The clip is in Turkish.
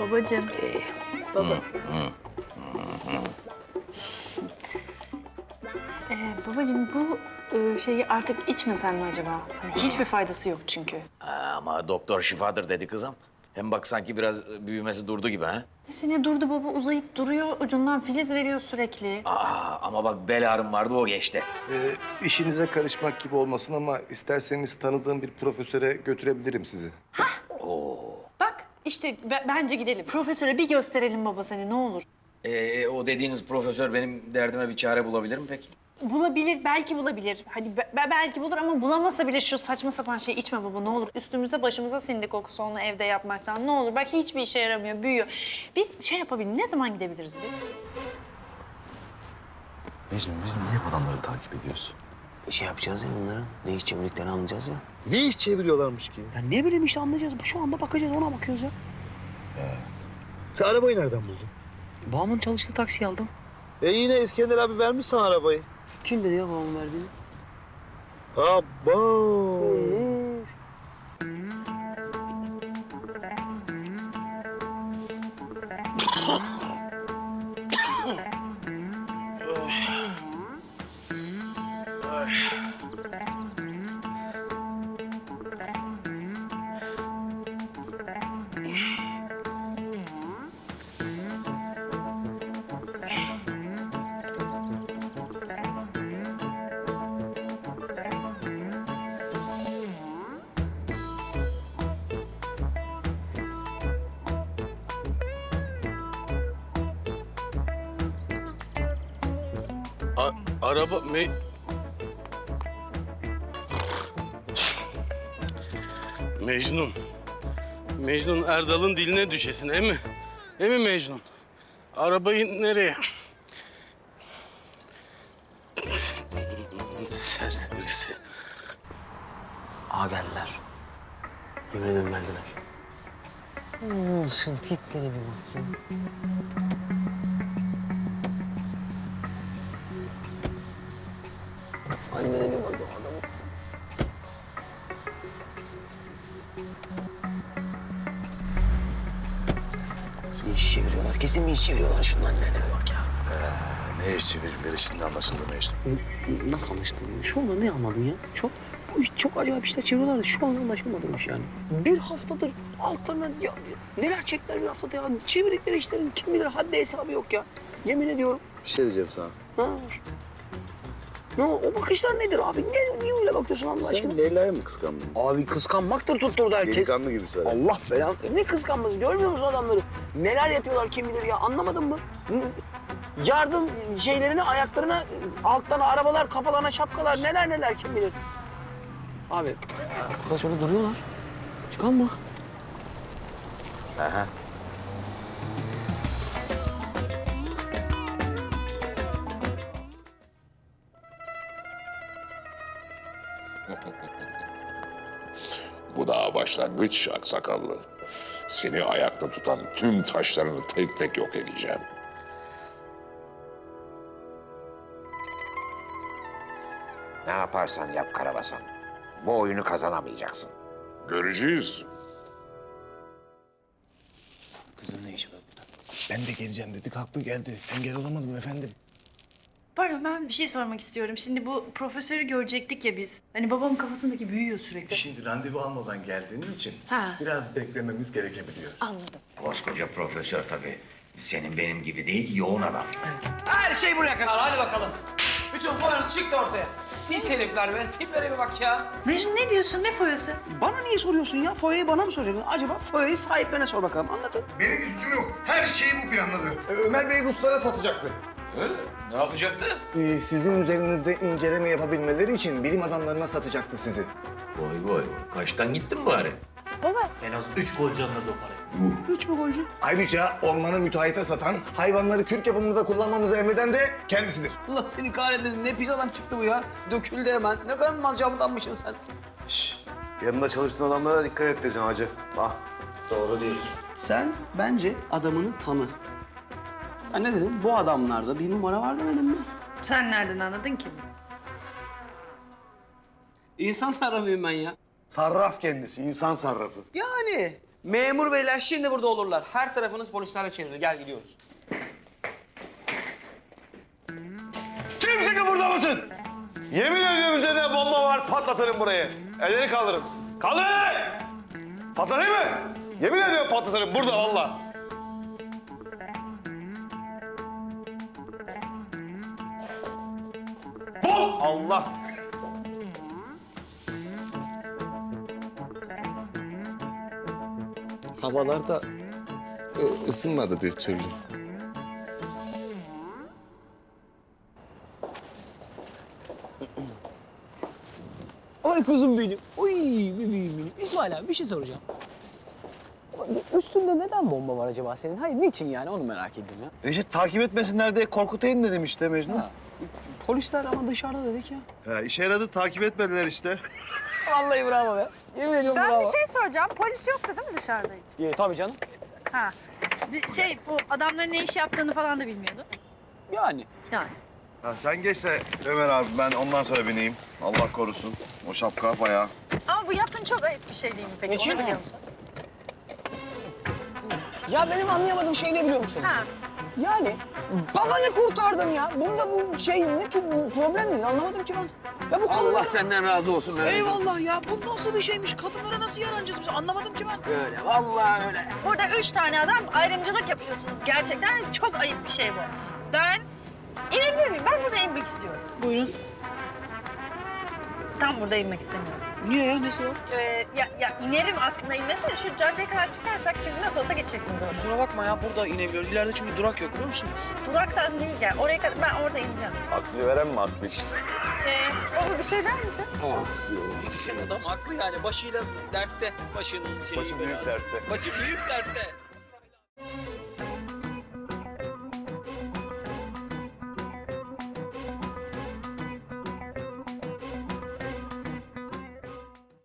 Babacığım. Baba. Ee, babacığım bu e, şeyi artık içmesen mi acaba? Hani hiçbir faydası yok çünkü. Aa, ama doktor şifadır dedi kızım. Hem bak sanki biraz büyümesi durdu gibi ha. Nesine durdu baba uzayıp duruyor ucundan filiz veriyor sürekli. Aa, ama bak bel ağrım vardı o geçti. Ee, işinize karışmak gibi olmasın ama isterseniz tanıdığım bir profesöre götürebilirim sizi. Bak işte be- bence gidelim. Profesöre bir gösterelim baba seni ne olur. Ee, o dediğiniz profesör benim derdime bir çare bulabilir mi peki? Bulabilir, belki bulabilir. Hani be- be- belki bulur ama bulamasa bile şu saçma sapan şeyi içme baba ne olur. Üstümüze başımıza sindi kokusu onu evde yapmaktan. Ne olur bak hiçbir işe yaramıyor, büyüyor. Bir şey yapabilir, ne zaman gidebiliriz biz? Mecnun biz niye bu adamları takip ediyoruz? Şey yapacağız ya bunları. Ne iş çevirdiklerini anlayacağız ya. Ne iş çeviriyorlarmış ki? Ya ne bileyim işte anlayacağız. Şu anda bakacağız ona bakıyoruz ya. Sen arabayı nereden buldun? Babamın çalıştığı taksiyi aldım. E yine İskender abi vermiş sana arabayı. Kim dedi ya babamın verdiğini? Abo. Araba me... Mecnun. Mecnun Erdal'ın diline düşesin, emi. Emi Mecnun. Arabayı nereye? Serserisi. Aa geldiler. Yemin ederim geldiler. Nasıl tipleri bir bakayım. Bak o adamı. Bir iş çeviriyorlar. Kesin bir iş çeviriyorlar. Şunun annelerine bir bak ya. Ne iş çevirdikleri şimdi anlaşıldı Mecnun. Nasıl anlaştın? Şu anda ne anladın ya? Çok, çok acayip işler çeviriyorlar da şu an anlaşılmadıymış yani. Bir haftadır altlarına ya, neler çektiler bir haftada ya. Çevirdikleri işlerin kim bilir haddi hesabı yok ya. Yemin ediyorum. Bir şey diyeceğim sana. Ha. Ne o, bakışlar nedir abi? Ne, niye öyle bakıyorsun Allah aşkına? Sen Leyla'yı mı kıskandın? Abi kıskanmaktır tutturdu herkes. Delikanlı gibi söyle. Allah belanı. Ne kıskanması görmüyor musun adamları? Neler yapıyorlar kim bilir ya anlamadın mı? Yardım şeylerini ayaklarına alttan arabalar kafalarına şapkalar neler neler kim bilir. Abi arkadaş şöyle duruyorlar. Çıkan mı? Aha. Bu daha başlangıç aksakallı. Seni ayakta tutan tüm taşlarını tek tek yok edeceğim. Ne yaparsan yap Karabasan. Bu oyunu kazanamayacaksın. Göreceğiz. Kızın ne işi var burada? Ben de geleceğim dedi kalktı geldi. Engel olamadım efendim. Pardon ben bir şey sormak istiyorum. Şimdi bu profesörü görecektik ya biz. Hani babamın kafasındaki büyüyor sürekli. Şimdi randevu almadan geldiğiniz için Ha. biraz beklememiz gerekebiliyor. Anladım. Koskoca profesör tabii. Senin benim gibi değil ki yoğun adam. Her şey buraya kadar. Hadi bakalım. Bütün foyanız çıktı ortaya. Pis herifler be. Tiplere bir bak ya. Mecnun ne diyorsun? Ne foyası? Bana niye soruyorsun ya? Foyayı bana mı soracaksın? Acaba foyayı sahiplerine sor bakalım. Anlatın. Benim suçum yok. Her şeyi bu planladı. Ee, Ömer Bey Ruslara satacaktı. Ne yapacaktı? Ee, sizin üzerinizde inceleme yapabilmeleri için bilim adamlarına satacaktı sizi. Vay vay vay. Kaçtan gittin bari? Baba En az üç golcü alırdı o parayı. Üç mü golcü? Ayrıca ormanı müteahhite satan, hayvanları kürk yapımında kullanmamızı emreden de kendisidir. Allah seni kahretmesin. Ne pis adam çıktı bu ya. Döküldü hemen. Ne kadar malcamdanmışsın sen. Yanında çalıştığın adamlara dikkat et diyeceksin hacı. Ah. Doğru diyorsun. Sen bence adamını tanı. Ben ne dedim? Bu adamlarda bir numara var demedim mi? sen nereden anladın ki? İnsan sarrafıyım ben ya. Sarraf kendisi, insan sarrafı. Yani memur beyler şimdi burada olurlar. Her tarafınız polislerle çevrili. Gel gidiyoruz. Kimse kıpırdamasın! Yemin ediyorum üzerinde bomba var, patlatırım burayı. Elleri kaldırın. Kaldırın! Patlatayım mı? Yemin ediyorum patlatırım burada vallahi. Allah! Havalar da ı- ısınmadı bir türlü. Ay kuzum benim. Uy bebeğim benim. İsmail abi bir şey soracağım. Üstünde neden bomba var acaba senin? Hayır niçin yani onu merak ettim ya. İşte takip etmesinler diye korkutayım dedim işte Mecnun. Ha. Polisler ama dışarıda dedik ya. Ha, işe yaradı, takip etmediler işte. Vallahi bravo ya. Yemin ediyorum Ben bravo. bir şey soracağım. Polis yoktu değil mi dışarıda hiç? Ee, tabii canım. Ha. Bir şey bu adamların ne iş yaptığını falan da bilmiyordu. Yani. Yani. Ha, sen geç de Ömer abi ben ondan sonra bineyim. Allah korusun. O şapka bayağı. Ama bu yaptığın çok ayıp bir şey değil mi peki? Niçin? Onu biliyor musun? Ya benim anlayamadığım şey ne biliyor musun? Ha. Yani babanı kurtardım ya. Bunda bu şey ne ki problem nedir anlamadım ki ben. Ya bu kadınlar... Allah senden razı olsun Mehmet. Eyvallah ya bu nasıl bir şeymiş? Kadınlara nasıl yaranacağız biz anlamadım ki ben. Öyle vallahi öyle. Burada üç tane adam ayrımcılık yapıyorsunuz. Gerçekten çok ayıp bir şey bu. Ben inebilir miyim? Ben burada inmek istiyorum. Buyurun. Tam burada inmek istemiyorum. Niye ya nesi var? Ee, ya, ya inerim aslında inmesine. Şu caddeye kadar çıkarsak çünkü nasıl olsa geçeceksiniz orada. Kusura bakma ya burada inebiliyoruz. İleride çünkü durak yok biliyor musun? Duraktan değil yani. Oraya kadar ben orada ineceğim. Aklı veren mi aklı? Ee, olur bir şey der misin? Sen adam haklı yani başıyla dertte. Başının şeyi Başı büyük biraz. dertte. Başı büyük dertte.